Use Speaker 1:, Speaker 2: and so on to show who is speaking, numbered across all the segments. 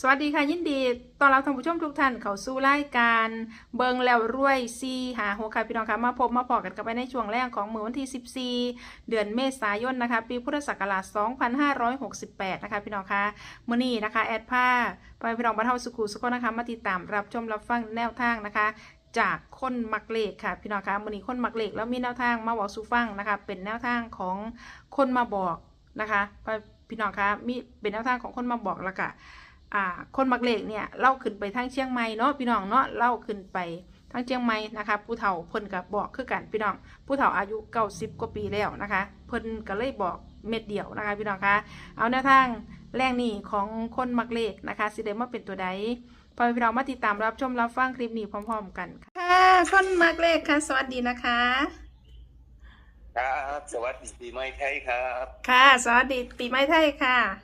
Speaker 1: สวัสดีค่ะยินดีต้อนรับท่านผู้ชมทุกท่านเข้าสู่รายการเบิงแล้วรวยซีหาหัวค่ะพี่น้องค่ะมาพบมาพอกันกันไปในช่วงแรกของมือวันที่ 14 เดือนเมษายนนะคะ ปีพุทธศักราช 2568 นะคะพี่น้องค่ะมื้อนี้นะคะ แอดผ้าไปพี่น้องบรรเทาสุขุสุขนะคะ มาติดตามรับชมรับฟังแนวทางนะคะจากคนมักเลขค่ะพี่น้องคะมื้อนี้คนมักเลขแล้วมีแนวทางมาบอกสู่ฟังนะคะ เป็นแนวทางของคนมาบอกนะคะไปพี่น้องคะมีเป็นแนวทางของคนมาบอกล้วก็ อ่าคนมักเลขเนี่ยเล่าขึ้นไปทางเชียงใหม่เนาะพี่น้องเนาะเล่าขึ้นไปทางเชียงใหม่นะคะผู้เฒ่าเพิ่นก็บอกคือกันพี่น้อง ผู้เฒ่าอายุเก้าสิบกว่าปีแล้วนะคะ เพิ่นก็เลยบอกเม็ดเดียวนะคะพี่น้องคะเอาแนวทางแรงนี่ของคนมักเลขนะคะสิเดมาเป็นตัวใดพอพี่น้องมาติดตามรับชมรับฟังคลิปนี้พร้อม ๆ กันค่ะค่ะคนมักเลขค่ะ สวัสดีนะคะ
Speaker 2: ครับ สวัสดีปีใหม่ไทยครับ
Speaker 1: ค่ะ สวัสดีปีใหม่ไทยค่ะ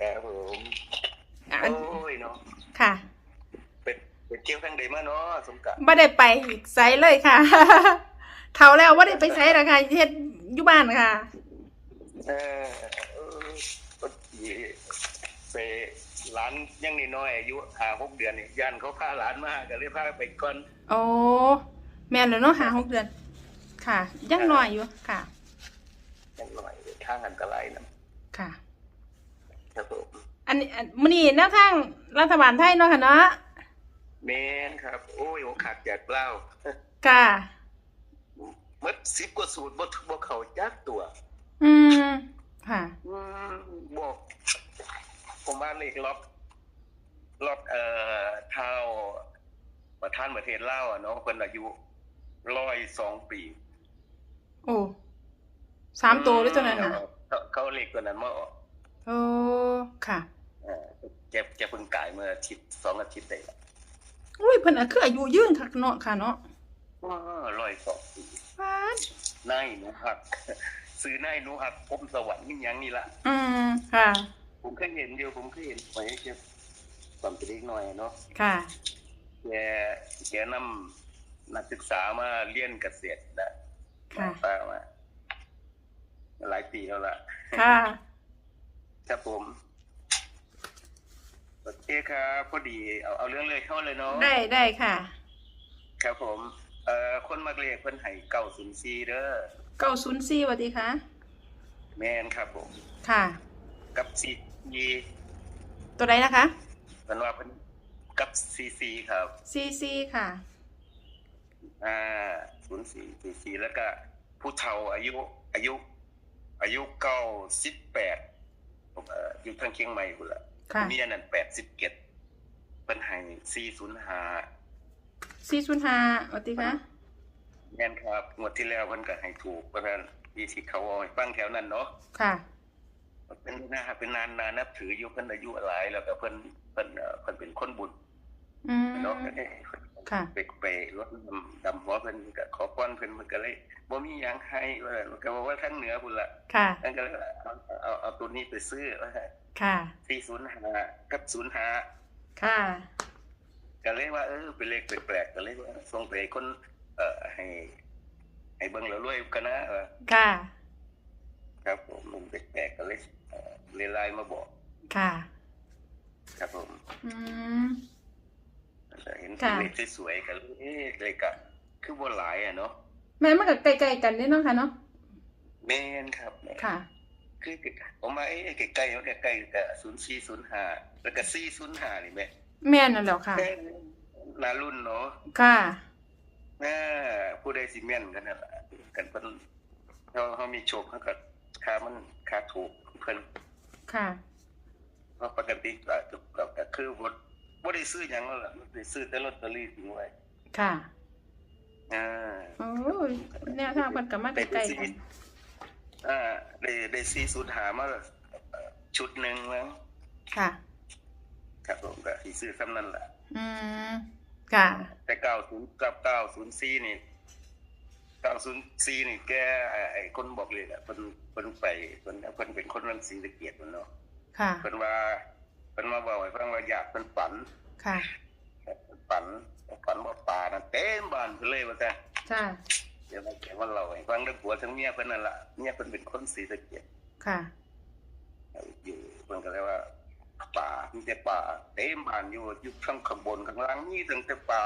Speaker 2: ครับผม
Speaker 1: อ่า
Speaker 2: โอ้ยเนาะ
Speaker 1: ค่ะ
Speaker 2: เป็นเป็นเกี่ยวทั้งเดมาเนาะสงกราร
Speaker 1: ไม่ได้ไปอีกไซส์เลยค่ะ เท่าแล้วว่าได้ไปไซส์แล้วค่ะเฮ็ดอยู่บ้านค่ะ
Speaker 2: เออเออก็ดีไปหลานยังน้อยๆอายุห้าหกเดือนนี่ยันเขาพาหลานมาก็เลยพาไปก่อน
Speaker 1: โอ้แม่นแล้วเนาะหาหกเดือน ค่ะ ยังน้อยอยู่ค่ะ
Speaker 2: ยังหน่อยทางอันตรายนะ
Speaker 1: ค่ะ
Speaker 2: ครับผม
Speaker 1: อันนี้อันมื้อนี้แนวทางรัฐบาลไทยเนาะค่ะเนาะ
Speaker 2: เมนครับ โอ้ยโอขาดแจกเปล่า
Speaker 1: ค่ะ
Speaker 2: มัดสิบกว่าสูตรบ่บ่เข้าจักตัว
Speaker 1: อืมค่ะ
Speaker 2: อืมบอก ผมว่าเลขล็อกล็อกเอ่อเท้าประธานประเทศลาวอะเนาะคนอายุร้อยสองปี
Speaker 1: โอ้สามตัวด้วยตัวนั้นน่ะ
Speaker 2: เขาเขาเลขตัวนั้นมาออก
Speaker 1: โอ้ค่ะ
Speaker 2: เอ่อแกแกเพิ่งกายเมื่ออาทิตย์สองอาทิตย์ได้ละ
Speaker 1: อุ้ยเพิ่นอะคืออายุยืนคักเนาะค่ะเนาะ
Speaker 2: ร้อยสองปี
Speaker 1: ฟาด
Speaker 2: นายหนูหัก ซื้อนายหนูหักพมสวรรค์นี่ยังนี่ละ
Speaker 1: อืมค่ะ
Speaker 2: ผมเคยเห็นเดียวผมเคยเห็นไปแกความเป็นเล็กน้อยเนาะ
Speaker 1: ค่ะ
Speaker 2: แกแกนำนักศึกษามาเรียนเกษตรนะ
Speaker 1: ค่ะ
Speaker 2: ป้ามาหลายปีแล้วล่ะ
Speaker 1: ค่ะ
Speaker 2: ครับผมโอเคครับพอดีเอาเอาเรื่องเลยเข้าเลยเนาะ
Speaker 1: ได้ได้ค่ะ
Speaker 2: ครับผมเอ่อคนมักเรียกเพิ่นให้เก้าศูนย์สี่เด้อ
Speaker 1: เก้าศูนย์สี่สวัสดีค่ะ
Speaker 2: แมนครับผม
Speaker 1: ค่ะ
Speaker 2: กับซียี
Speaker 1: ตัวใดนะคะ
Speaker 2: เพิ่นว่าเพิ่นกับซีซีครับ
Speaker 1: ซีซีค่ะ
Speaker 2: อ่าศูนย์สี่สี่สี่แล้วก็ผู้เฒ่าอายุอายุ อายุเก้าสิบแปดผมเอ่ออยู่ทางเชียงใหม่พุ่นละ
Speaker 1: ค่ะ
Speaker 2: เมียนั่นแปดสิบเจ็ดเป็นให้สี่ศูนย์ห้า
Speaker 1: ซีศูนย์ห้าสวัสดีค่ะ
Speaker 2: แม่นครับงวดที่แล้วเพิ่นก็ให้ถูกเพราะฉะนั้นที่สิเขาเอาให้ฟังแถวนั้นเนาะ
Speaker 1: ค่ะ
Speaker 2: เป็นนะฮะเป็นนานนานับถืออยู่เพิ่นอายุหลายแล้วก็เพิ่นเพิ่นเอ่อเพิ่นเป็นคนบุญ
Speaker 1: อืม
Speaker 2: เนาะ
Speaker 1: ค่ะ
Speaker 2: ไปไปรถดำดำหัวเพิ่นก็ขอพรเพิ่นมันก็เลยบ่มีหยังให้ว่ามันก็บอกว่าทั้งเหนือพุ่นละ
Speaker 1: ค่ะ
Speaker 2: ท่านก็เลยเอาเอาเอาตัวนี้ไปซื้อว่า
Speaker 1: ค่ะ
Speaker 2: 405กับ05
Speaker 1: ค่ะ
Speaker 2: ก็เลยว่าเออเป็นเลขแปลกๆก็เลยว่าส่งไปให้คนเอ่อให้ให้เบิ่งแล้วรวยกันนะเออ
Speaker 1: ค่ะ
Speaker 2: ครับผมมันแปลกๆก็เลยเอ่อเลยไลน์มาบอก
Speaker 1: ค่ะ
Speaker 2: ครับผม
Speaker 1: อืม
Speaker 2: เห็น
Speaker 1: ค่ะ
Speaker 2: เลขสวยๆกันเลยเอ๊ะเลขอะคือบ่หลายอะเนาะ
Speaker 1: แม่มันก็ใกล้ๆกันเด้เนาะค่ะเนาะ
Speaker 2: แม่นครับแม่น
Speaker 1: ค่ะ
Speaker 2: คือผมมาเอ๊ะใกล้ๆมันใกล้ๆกับ0405แล้วก็405นี่แม่
Speaker 1: แม่นั่นแหล้วค่ะ
Speaker 2: แม่นนารุ่นเนาะ
Speaker 1: ค่ะ
Speaker 2: แม่ผู้ใดสิแม่นกันนั่นล่ะกันเพิ่นเฮาเฮามีโชคเฮาก็ค่ามันค่าถูกเพิ่น
Speaker 1: ค่ะ
Speaker 2: เพราะปกติก็ก็ก็คือบ่ บ่ได้ซื้อหยังแล้วล่ะได้ซื้อแต่ลอตเตอรี่ทิ้งไว้
Speaker 1: ค่ะ
Speaker 2: อ่า
Speaker 1: โอ้ยแนวทางมันก็มาใกล้ๆกัน
Speaker 2: อ่าได้ได้405มาเอ่อชุดหนึงแล้ว
Speaker 1: ค่ะ
Speaker 2: ครับผมก็สิซื้อซ้ำนั่นล่ะ
Speaker 1: อืมค่ะ
Speaker 2: แต่90กับ904นี่904นี่แกไอ้ไอ้คนบอกเลยอะเพิ่นเพิ่นไปเพิ่นเพิ่นเป็นคนรังสีตะเกียบมันเนาะ
Speaker 1: ค่ะ
Speaker 2: เพิ่นว่าาอยากเพิ่นฝัน
Speaker 1: ค่ะ
Speaker 2: ฝันฝันว่าป่านั่นเต็มบ้านเพิ่นเลยว่าแต่
Speaker 1: จ้า
Speaker 2: เดี๋ยวมาแกว่าเราให้ฟังเรื่องผัวทั้งเมียเพิ่นนั่นล่ะเมียเพิ่นเป็นคนศรีสะเกียด
Speaker 1: ค่ะ
Speaker 2: อยู่เพิ่นก็เลยว่าป่ามีแต่ป่าเต็มบ้านอยู่อยู่ข้างข้างบนข้างล่างมีตั้งแต่ป่า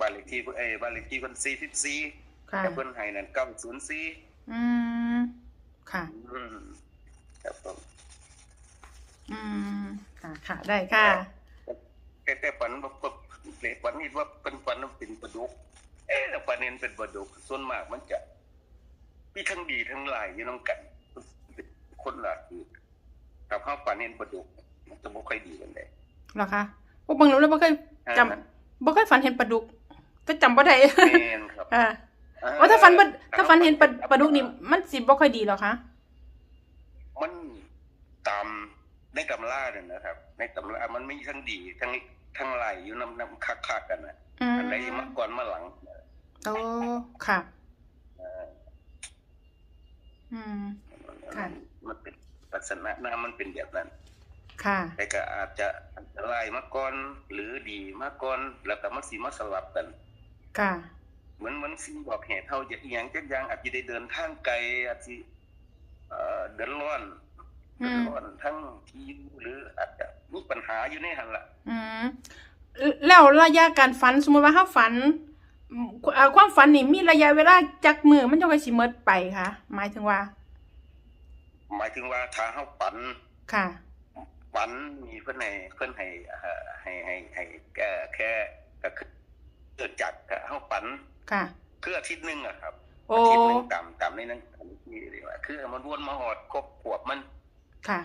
Speaker 2: บ้านเลขที่เอ้ยบ้านเลขที่เพิ่น44
Speaker 1: ค่ะ
Speaker 2: แต่เพิ่นให้นั่น904
Speaker 1: อืมค่ะ
Speaker 2: อืมครับผม
Speaker 1: อืม ค่ะค่ะได้ค่ะ
Speaker 2: แต่แต่ฝันว่าว่าเลขฝันนี่ว่าเป็นฝันว่าเป็นปลาดุก เอ๊ะแต่ฝันเห็นเป็นปลาดุกส่วนมากมันจะมีทั้งดีทั้งลายอยู่น้องกันเป็นคนละคือกับข้าวฝันเห็นปลาดุก มันจะไม่ค่อยดีกันเลย
Speaker 1: เหรอคะพวกบางรู้แล้วบ่เคยจำบ่เคยฝันเห็นปลาดุกก็จำบ่ได้
Speaker 2: แม่นครับ
Speaker 1: อ่าว่าถ้าฝันบ่ถ้าฝันเห็นปลาปลาดุกนี่มันสิบ่ค่อยดีหรอคะ
Speaker 2: มันตาม ในตำราเนี่ยนะครับ ในตำรามันมีทั้งดีทั้งทั้งลายอยู่น้ำน้ำคักๆกันนะ
Speaker 1: อืม
Speaker 2: อันไหนมาก่อนมาหลัง
Speaker 1: โอ้ค่ะ
Speaker 2: เอ่อ
Speaker 1: อืมค่ะ
Speaker 2: มันเป็นลักษณะหน้ามันเป็นแบบนั้น
Speaker 1: ค่ะ
Speaker 2: แต่ก็อาจจะอันตรายมาก่อนหรือดีมาก่อนแล้วก็มันสีมาสลับกัน
Speaker 1: ค่ะ
Speaker 2: เหมือนเหมันสิ่งบอกเหตุเท่าจะอหย่างจักอย่างอาจจะได้เดินทางไกลอาจจะเอ่อเดือดร้อน
Speaker 1: อื
Speaker 2: เดือ
Speaker 1: ม
Speaker 2: ด ร้อนทั้งที่อยู่หรืออาจจะมีปัญหาอยู่ในหันละ
Speaker 1: อืมแล้วระยะการฝันสมมติว่าถ้าฝันอืมเอ่อความฝันนี่มีระยะเวลาจักมือมันจะค่อยสิหมดไปค่ะ หมายถึงว่า
Speaker 2: หมายถึงว่าถ้าเฮาปัน
Speaker 1: ค่ะ
Speaker 2: ปันมีเพิ่นให้เพิ่นให้เอ่อให้ให้ให้แก้แค่ก็คือเกิดจากเฮาปัน
Speaker 1: ค่ะ
Speaker 2: คืออาทิตย์หนึงอะครับ
Speaker 1: โอ้
Speaker 2: อาทิตย์หนึงตามตามในนั้นที่เรียกว่าคือมันวนมาหอดครบขวบมัน
Speaker 1: ค่ะ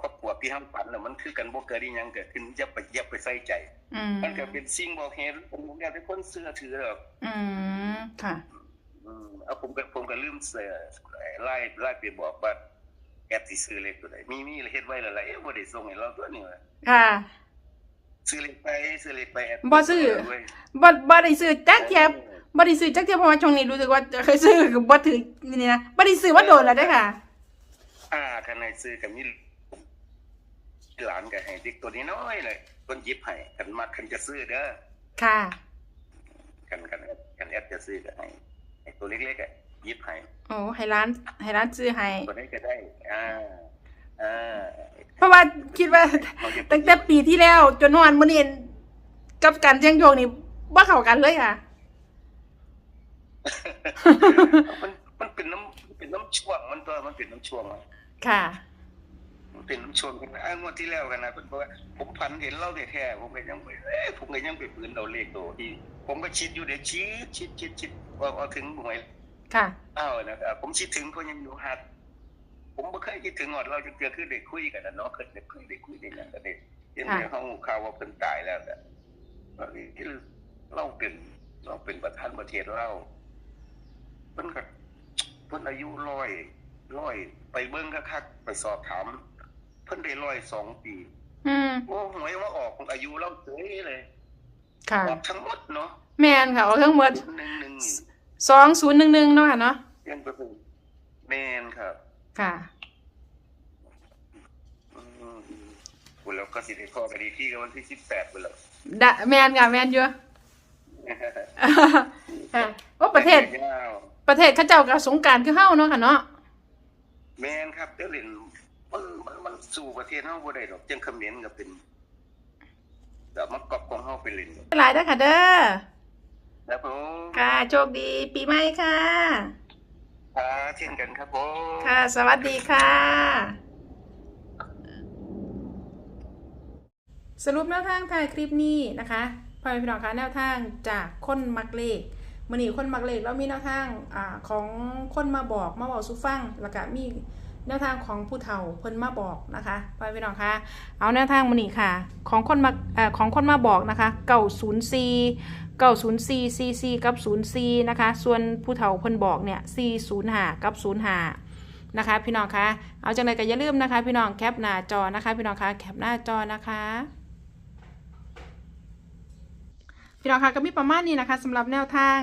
Speaker 2: ครอบครัวพี่ห้ามฝันน่ะมันคือกันบ่เกิดอีหยังเกิดขึ้นอย่าไปอย่าไปใส่ใจ
Speaker 1: อืม
Speaker 2: มันก็เป็นสิ่งบอกเหตุผมอยากให้คนเชื่อถือหรอก
Speaker 1: อืมค่ะ
Speaker 2: อืมเอาผมก็ผมก็ลืมเสือไล่ไล่ไปบอกว่าแอปสิซื้อเลขตัวใดมีมีเฮ็ดไว้แล้วล่ะเอ๊ะบ่ได้ส่งให้เราตัวนี้ว่ะ
Speaker 1: ค่ะ
Speaker 2: ซื้อเลขไปซื้อเลขไปแอป
Speaker 1: บ่ซื้อ
Speaker 2: เว้ย
Speaker 1: บ่บ่ได้ซื้อจักเทียบบ่ได้ซื้อจักเทียบเพราะว่าช่วงนี้รู้สึกว่าเคยซื้อก็บ่ถือนี่นะบ่ได้ซื้อว่าโดนแล้วเด้อค่ะ
Speaker 2: อ่าคันให้ซื้อก็มีหลานก็ให้เด็กตัวนี้น้อยเลยเพิ่นหยิบให้คันมักคันจะซื้อเด้อ
Speaker 1: ค่ะ
Speaker 2: กันกันกันแอปจะซื้อก็ให้ไอ้ตัวเล็กๆอะหยิบให้
Speaker 1: โอ้ให้ร้านให้ร้านซื้อให้
Speaker 2: ตัวนี้ก็ได้ อ่าอ่า
Speaker 1: เพราะว่าคิดว่า
Speaker 2: เขาจะ
Speaker 1: ตั้งแต่ปีที่แล้ว จนวันมื้อนี้กับการเชียงโยงนี่บ่เข้ากันเลยค่ะ
Speaker 2: มันมันเป็นน้ำมัน เป็นน้ำช่วงมันตัวมันเป็นน้ำช่วงอะ
Speaker 1: ค่ะ
Speaker 2: มันเป็นน้ำช่วงกันนะอ่างวดที่แล้วกันนะเป็นเพราะว่าผมพันเห็นเล่าแท้ๆผมก็ยังไปเอ๊ะผมก็ยังไปปืนเอาเลขตัวที่ผมก็ชิดอยู่เดี๋ยวชิดชิดชิดชิดว่าเอาถึงหน่วย
Speaker 1: ค่ะ
Speaker 2: อ้าวนะครับผมชิดถึงก็ยังอยู่ฮัดผมไม่เคยคิดถึงหอดเราจะเจอคือเด็กคุยกันนะเนาะเคยเด็กคุยเด็กคุยได้ยังกันเด็กเห็นไหมเขาข่าวว่าเพิ่นตายแล้วเนี่ยที่เราเป็นเราเป็นประธานประเทศเราเพิ่นก็ เพิ่นอายุร้อยร้อยไปเบิ้งคักๆไปสอบถาม เพิ่นได้ร้อยสองปี
Speaker 1: อืม
Speaker 2: โอ้หวยว่าออกของอายุเราเฉยเลย
Speaker 1: ค่ะ
Speaker 2: ออกทั้งหมดเนาะ
Speaker 1: แม่นค่ะเอาทั้งหมด
Speaker 2: หนึ่งหนึ่งนี่
Speaker 1: 2011เนาะค่ะเนาะ
Speaker 2: ยังไปเป็นแมนครับ
Speaker 1: ค่ะ
Speaker 2: อืมคุณแล้วก็สิได้พอกันดีที่กับวันที่สิบแปดไปแล้ว
Speaker 1: ดะแม่นค่ะแม่นอยู่ค่ะว่าประเทศ
Speaker 2: ยาว
Speaker 1: ประเทศเขาเจ้ากับสงกรารคือเฮาเนาะค่ะเนาะ
Speaker 2: แมนครับเดี๋ยวเล่นมันมันมันสู่ประเทศเฮาบ่ได้ดอกจังเขมรก็เป็นแต่มากอบของเฮาไปเล่น
Speaker 1: หลายเด้อค่ะเด้อ
Speaker 2: ครับผม
Speaker 1: ค่ะโชคดีปีใหม่ค่ะ
Speaker 2: ครับเช่นกันครับผม
Speaker 1: ค่ะ สวัสดีค่ะ สรุปแนวทางถ่ายคลิปนี้นะคะพ่อแม่พี่น้องคะแนวทางจากคนมักเลข มื่อนี้คนมักเลขแล้วมีแนวทางอ่าของคนมาบอกมาบอกสุฟังแล้วก็มีแนวทางของผู้เฒ่าเพิ่นมาบอกนะคะพ่อแม่พี่น้องคะเอาแนวทางมื่อนี้ค่ะ ของคนมาอ่อของคนมาบอกนะคะเก่าศูนย์สี่เก่าศูนย์สี่ซีซีกับศูนย์สี่นะคะ ส่วนผู้เฒ่าเพิ่นบอกเนี่ยสี่ศูนย์ห้ากับศูนย์ห้านะคะพี่น้องคะเอาจังไรก็อย่าลืมนะคะ พี่น้องแคปหน้าจอนะคะ พี่น้องคะแคปหน้าจอนะคะ พี่น้องคะก็มีประมาณนี้นะคะสำหรับแนวทาง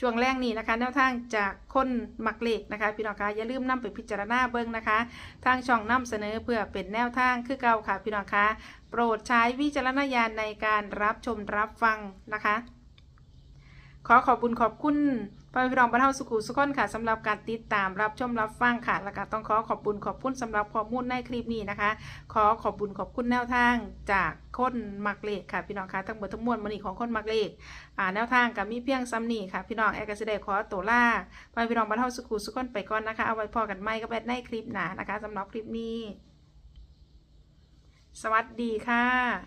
Speaker 1: ช่วงแรกนี้นะคะ แนวทางจากคนมักเล็กนะคะ พี่น้องคะอย่าลืมนำไปพิจารณาเบิ้งนะคะ ทางช่องนำเสนอเพื่อเป็นแนวทางคือเก่าค่ะ พี่น้องคะโปรดใช้วิจารณญาณในการรับชมรับฟังนะคะ ขอขอบคุณขอบคุณ พ่อพี่น้องบรรเทาสุขุสุขคนค่ะสำหรับการติดตามรับชมรับฟังค่ะ แล้วก็ต้องขอขอบคุญขอบคุณสำหรับข้อมูลในคลิปนี้นะคะ ขอขอบคุญขอบคุณแนวทางจากคนมักเลขค่ะพี่น้องคะทั้งหมดทั้งมวลมันนี่ของคนมักเลขอ่าแนวทางกับมีเพียงซ้ำนี่ค่ะ พี่น้องแอร์กสิเดขอตัวล่าไปพี่น้องบรรเทาสุขุสุขคนไปก่อนนะคะเอาไว้พอกันไม่ก็แบดในคลิปหนานะคะสำหรับคลิปนี้ สวัสดีค่ะ